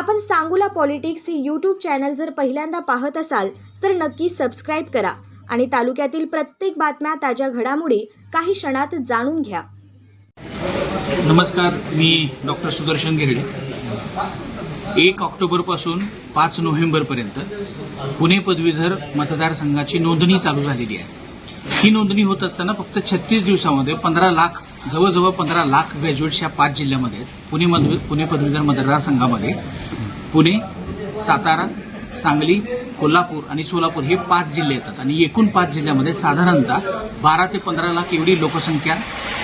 आपण सांगूला पॉलिटिक्स हे YouTube channel जर पहिल्यांदा पाहत असाल तर नक्की सबस्क्राईब करा आणि तालुक्यातील प्रत्येक बातम्या ताज्या घडामोडी काही क्षणात जाणून घ्या. नमस्कार मी डॉक्टर सुदर्शन गिरडे एक ऑक्टोबरपासून पाच नोव्हेंबरपर्यंत पुणे पदवीधर मतदारसंघाची नोंदणी चालू झालेली आहे. ही नोंदणी होत असताना फक्त छत्तीस दिवसामध्ये पंधरा लाख जवळजवळ पंधरा लाख ग्रॅज्युएट्स या पाच जिल्ह्यामध्ये पुणे पुणे पदवीधर मतदारसंघामध्ये पुणे सातारा सांगली कोल्हापूर आणि सोलापूर हे पाच जिल्हे येतात. आणि एकूण पाच जिल्ह्यामध्ये साधारणतः बारा ते पंधरा लाख एवढी लोकसंख्या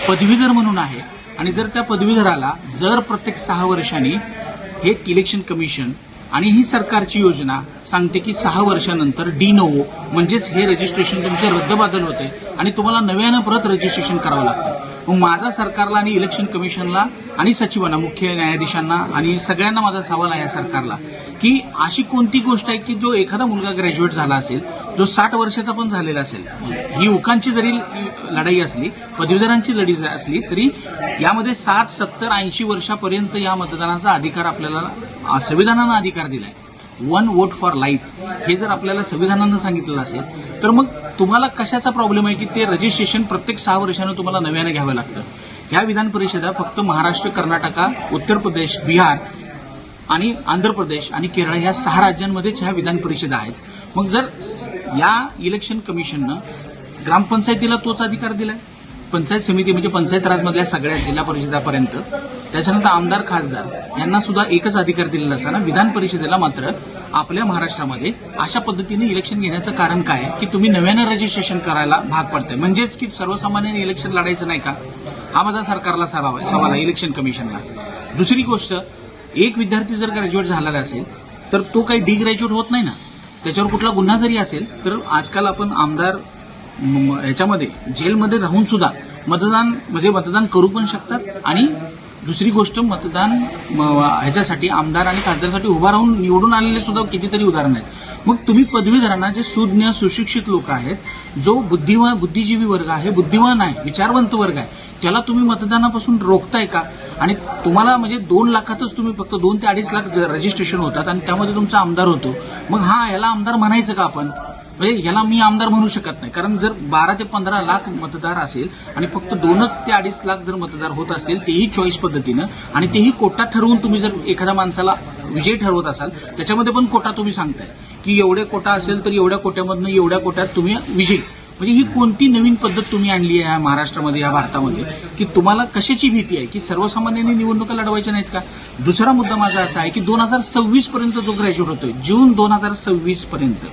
पदवीधर म्हणून आहे. आणि जर त्या पदवीधराला जर प्रत्येक सहा वर्षांनी हे इलेक्शन कमिशन आणि ही सरकारची योजना सांगते की सहा वर्षानंतर डी नोवो म्हणजेच हे रजिस्ट्रेशन तुमचं रद्दबादल होते आणि तुम्हाला नव्यानं परत रजिस्ट्रेशन करावं लागतं मग माझा सरकारला आणि इलेक्शन कमिशनला आणि सचिवांना मुख्य न्यायाधीशांना आणि सगळ्यांना माझा सवाल आहे या सरकारला की अशी कोणती गोष्ट आहे की जो एखादा मुलगा ग्रॅज्युएट झाला असेल जो साठ वर्षाचा पण झालेला असेल ही युवकांची जरी लढाई असली पदवीधरांची लढाई असली तरी यामध्ये साठ सत्तर ऐंशी वर्षापर्यंत या मतदानाचा अधिकार आपल्याला संविधानानं अधिकार दिलाय. वन वोट फॉर लाईफ हे जर आपल्याला संविधानानं सांगितलेलं असेल तर मग तुम्हाला कशाचा प्रॉब्लेम आहे की ते रजिस्ट्रेशन प्रत्येक सहा वर्षानं तुम्हाला नव्यानं घ्यावं लागतं? ह्या विधान परिषदा फक्त महाराष्ट्र कर्नाटका उत्तर प्रदेश बिहार आणि आंध्र प्रदेश आणि केरळ ह्या सहा राज्यांमध्येच ह्या विधान परिषदा आहेत. मग जर या इलेक्शन कमिशननं ग्रामपंचायतीला तोच अधिकार दिलाय. पंचायत समिती म्हणजे पंचायत राजमधल्या सगळ्या जिल्हा परिषदापर्यंत. त्याच्यानंतर आमदार खासदार यांना सुद्धा एकच अधिकार दिलेला असताना विधान परिषदेला मात्र आपल्या महाराष्ट्रामध्ये अशा पद्धतीने इलेक्शन घेण्याचं कारण काय? आहे की तुम्ही नव्यानं रजिस्ट्रेशन करायला भाग पडतंय. म्हणजेच की सर्वसामान्यांनी इलेक्शन लढायचं नाही का? हा माझा सरकारला सवाल आहे. सवाल आहे इलेक्शन कमिशनला दुसरी गोष्ट एक विद्यार्थी जर ग्रॅज्युएट झालेला असेल तर तो काही डी ग्रॅज्युएट होत नाही ना? त्याच्यावर कुठला गुन्हा जरी असेल तर आजकाल आपण आमदार ह्याच्यामध्ये जेलमध्ये राहून सुद्धा मतदान म्हणजे मतदान करू पण शकतात आणि दुसरी गोष्ट मतदान म- ह्याच्यासाठी आमदार आणि खासदारसाठी उभा राहून निवडून आलेले सुद्धा कितीतरी उदाहरण आहेत. मग तुम्ही पदवीधरांना जे सुज्ञ सुशिक्षित लोक आहेत जो बुद्धिवान बुद्धिजीवी वर्ग आहे बुद्धिवान आहे विचारवंत वर्ग आहे त्याला तुम्ही मतदानापासून रोखताय का? आणि तुम्हाला म्हणजे दोन लाखातच तुम्ही फक्त दोन ते अडीच लाख रजिस्ट्रेशन होतात आणि त्यामध्ये तुमचा आमदार होतो मग हा याला आमदार म्हणायचं का आपण? म्हणजे याला मी आमदार म्हणू शकत नाही. कारण जर बारा ते पंधरा लाख मतदार असेल आणि फक्त दोनच ते अडीच लाख जर मतदार होत असेल तेही चॉईस पद्धतीनं आणि तेही कोटा ठरवून तुम्ही जर एखाद्या माणसाला विजयी ठरवत असाल त्याच्यामध्ये पण कोटा तुम्ही सांगताय. की एवढे कोटा असेल तर एवढ्या कोट्यामधनं एवढ्या कोट्यात तुम्ही विजयी. म्हणजे ही कोणती नवीन पद्धत तुम्ही आणली आहे महाराष्ट्रामध्ये या भारतामध्ये की तुम्हाला कशाची भीती आहे? की सर्वसामान्यांनी निवडणुका लढवायच्या नाहीत का? दुसरा मुद्दा माझा असा आहे की दोन हजार सव्वीस पर्यंत जो ग्रॅज्युएट होतोय जून दोन हजार सव्वीस पर्यंत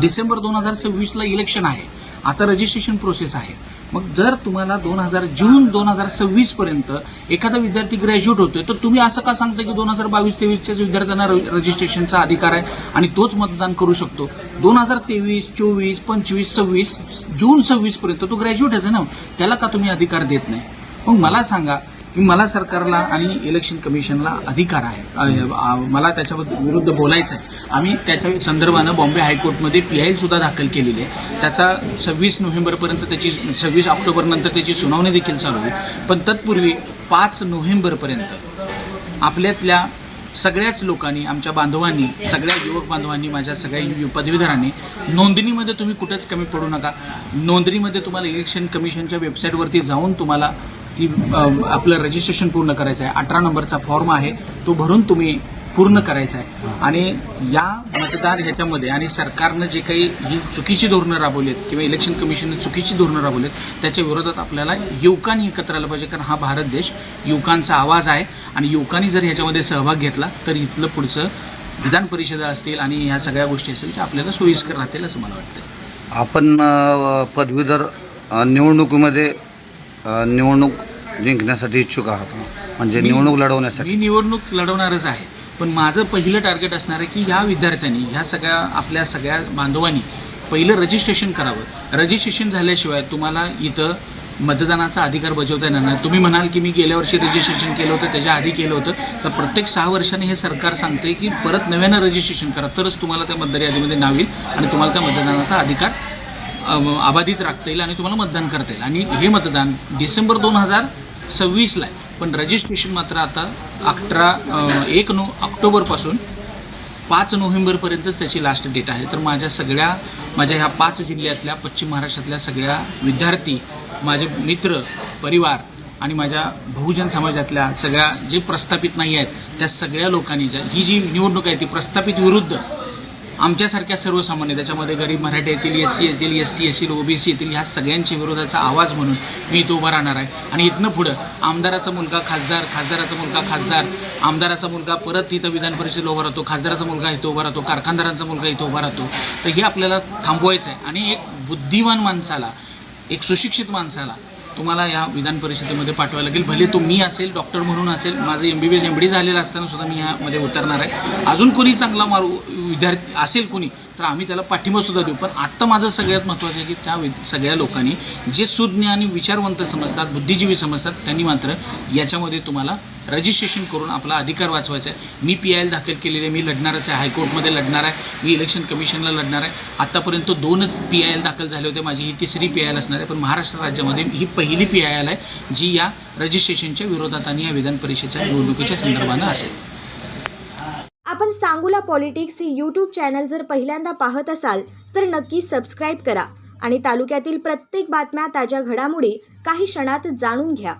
डिसेंबर दोन हजार सव्वीसला इलेक्शन आहे. आता रजिस्ट्रेशन प्रोसेस आहे. मग जर तुम्हाला दोन हजार जून दोन हजार सव्वीस पर्यंत एखादा विद्यार्थी ग्रॅज्युएट होतोय तर तुम्ही असं का सांगता की दोन हजार बावीस तेवीसच्याच विद्यार्थ्यांना र- रजिस्ट्रेशनचा अधिकार आहे आणि तोच मतदान करू शकतो? दोन हजार तेवीस चोवीस पंचवीस सव्वीस जून सव्वीस पर्यंत तो ग्रॅज्युएट आहे ना? त्याला का तुम्ही अधिकार देत नाही? मग मला सांगा मला सरकारला आणि इलेक्शन कमिशनला अधिकार आहे. मला त्याच्या विरुद्ध बोलायचं आहे आम्ही त्याच्या संदर्भानं बॉम्बे हायकोर्टमध्ये पीआयएल सुद्धा दाखल केलेली आहे. त्याचा सव्वीस नोव्हेंबरपर्यंत त्याची सव्वीस ऑक्टोबरनंतर त्याची सुनावणी देखील चालू आहे. पण तत्पूर्वी पाच नोव्हेंबरपर्यंत आपल्यातल्या सगळ्याच लोकांनी आमच्या बांधवांनी सगळ्या युवक बांधवांनी माझ्या सगळ्या यु- पदवीधरांनी नोंदणीमध्ये तुम्ही कुठेच कमी पडू नका. नोंदणीमध्ये तुम्हाला इलेक्शन कमिशनच्या वेबसाईटवरती जाऊन तुम्हाला ती आपलं रजिस्ट्रेशन पूर्ण करायचं आहे. अठरा नंबरचा फॉर्म आहे. तो भरून तुम्ही पूर्ण करायचा आहे. आणि या मतदार ह्याच्यामध्ये आणि सरकारनं जे काही ही चुकीची धोरणं राबवलीत किंवा इलेक्शन कमिशनने चुकीची धोरणं राबवलीत त्याच्या विरोधात आपल्याला युवकांनी एकत्र आलं पाहिजे. कारण हा भारत देश युवकांचा आवाज आहे. आणि युवकांनी जर ह्याच्यामध्ये सहभाग घेतला तर इथलं पुढचं विधान परिषदा असतील आणि ह्या सगळ्या गोष्टी असतील त्या आपल्याला सोयीस्कर राहतील असं मला वाटतं आपण पदवीधर निवडणुकीमध्ये निवडणूक जिंकण्यासाठी इच्छुक आहात. म्हणजे मी- निवडणूक लढवण्यासाठी. मी निवडणूक लढवणारच आहे. पण माझं पहिलं टार्गेट असणार आहे की ह्या विद्यार्थ्यांनी ह्या सगळ्या आपल्या सगळ्या बांधवांनी पहिलं रजिस्ट्रेशन करावं. रजिस्ट्रेशन झाल्याशिवाय तुम्हाला इथं मतदानाचा अधिकार बजावता येणार नाही. तुम्ही म्हणाल की मी गेल्या वर्षी रजिस्ट्रेशन केलं होतं त्याच्या आधी केलं होतं. तर प्रत्येक सहा वर्षांनी हे सरकार सांगते की परत नव्यानं रजिस्ट्रेशन करा. तरच तुम्हाला त्या मतदार यादीमध्ये नाव येईल आणि तुम्हाला त्या मतदानाचा अधिकार अम, अबाधित राखता येईल आणि तुम्हाला मतदान करता येईल. आणि हे मतदान डिसेंबर दोन हजार सव्वीसला आहे. पण रजिस्ट्रेशन मात्र आता अकरा एक नो ऑक्टोबरपासून पाच नोव्हेंबरपर्यंतच त्याची लास्ट डेट आहे. तर माझ्या सगळ्या माझ्या ह्या पाच जिल्ह्यातल्या पश्चिम महाराष्ट्रातल्या सगळ्या विद्यार्थी माझे मित्र परिवार आणि माझ्या बहुजन समाजातल्या सगळ्या जे प्रस्थापित नाही आहेत त्या सगळ्या लोकांनी ही जी निवडणूक आहे ती प्रस्थापित विरुद्ध आमच्यासारख्या सर्वसामान्य त्याच्यामध्ये गरीब मराठी येतील एस सी येतील एस टी येथील ओबीसी येतील ह्या सगळ्यांच्या विरोधाचा आवाज म्हणून मी इथं उभा राहणार आहे. आणि इथनं पुढं आमदाराचा मुलगा खासदार खासदाराचा मुलगा खासदार आमदाराचा मुलगा परत इथं विधान परिषदेला उभा राहतो खासदाराचा मुलगा इथं उभा राहतो कारखानदारांचा मुलगा इथं उभा राहतो. तर हे आपल्याला थांबवायचं आहे आणि एक बुद्धिमान माणसाला एक सुशिक्षित माणसाला तुम्हाला या विधान परिषदेमध्ये पाठवायला लागेल. भले तो मी असेल डॉक्टर म्हणून असेल माझं M B B S M D झालेलं असताना सुद्धा मी यामध्ये उतरणार आहे. अजून कोणी चांगला मारू विद्यार्थी असेल कोणी तर आम्ही त्याला पाठिंबा सुद्धा देऊ. पण आत्ता माझं सगळ्यात महत्त्वाचं आहे की त्या सगळ्या लोकांनी जे सुज्ञ आणि विचारवंत समजतात बुद्धिजीवी समजतात त्यांनी मात्र याच्यामध्ये तुम्हाला रजिस्ट्रेशन करून आपला अधिकार वाचवायचा आहे. मी पी आय एल दाखल केलेले मी लढणारच आहे हायकोर्टमध्ये लढणार आहे मी इलेक्शन कमिशनला लढणार आहे. आत्तापर्यंत दोनच पी आय एल दाखल झाले होते माझी ही तिसरी पी आय एल असणार आहे. पण महाराष्ट्र राज्यामध्ये ही पहिली पी आय एल आहे जी या रजिस्ट्रेशनच्या विरोधात आणि या विधान परिषदेच्या निवडणुकीच्या संदर्भानं असेल. आपण सांगूला पॉलिटिक्स हे यूट्यूब चॅनल जर पहिल्यांदा पाहत असाल तर नक्की सबस्क्राईब करा. आणि तालुक्यातील प्रत्येक बातम्या ताज्या घडामोडी काही क्षणात जाणून घ्या.